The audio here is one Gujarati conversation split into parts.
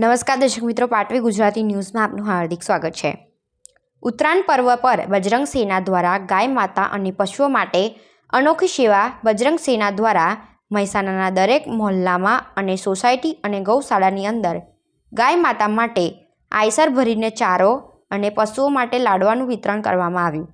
નમસ્કાર દર્શક મિત્રો, પાટવી ગુજરાતી ન્યૂઝમાં આપનું હાર્દિક સ્વાગત છે. ઉત્તરાયણ પર્વ પર બજરંગ સેના દ્વારા ગાય માતા અને પશુઓ માટે અનોખી સેવા બજરંગ સેના દ્વારા મહેસાણાના દરેક મહોલ્લામાં અને સોસાયટી અને ગૌશાળાની અંદર ગાય માતા માટે આયસર ભરીને ચારો અને પશુઓ માટે લાડવાનું વિતરણ કરવામાં આવ્યું.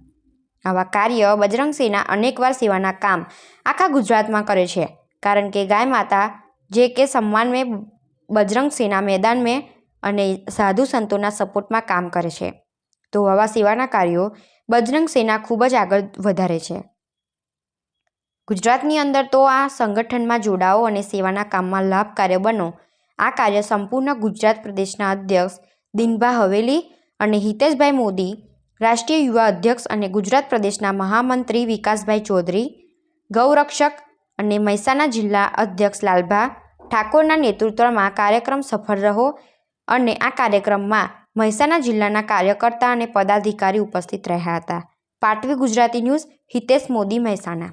આવા કાર્ય બજરંગ સેના અનેકવાર સેવાના કામ આખા ગુજરાતમાં કરે છે, કારણ કે ગાય માતા જે કે સન્માન મેં બજરંગ સેના મેદાન મેં અને સાધુ સંતોના સપોર્ટમાં કામ કરે છે. તો આવા સેવાના કાર્યો બજરંગ સેના ખૂબ જ આગળ વધારે છે. ગુજરાતની અંદર તો આ સંગઠનમાં જોડાઓ અને સેવાના કામમાં લાભકાર્ય બનો. આ કાર્ય સંપૂર્ણ ગુજરાત પ્રદેશના અધ્યક્ષ દિનભા હવેલી અને હિતેશભાઈ મોદી, રાષ્ટ્રીય યુવા અધ્યક્ષ અને ગુજરાત પ્રદેશના મહામંત્રી વિકાસભાઈ ચૌધરી, ગૌરક્ષક અને મહેસાણા જિલ્લા અધ્યક્ષ લાલભા ઠાકોરના નેતૃત્વમાં કાર્યક્રમ સફળ રહો અને આ કાર્યક્રમમાં મહેસાણા જિલ્લાના કાર્યકર્તા અને પદાધિકારી ઉપસ્થિત રહ્યા હતા. પાટવી ગુજરાતી ન્યૂઝ હિતેશ મોદી મહેસાણા.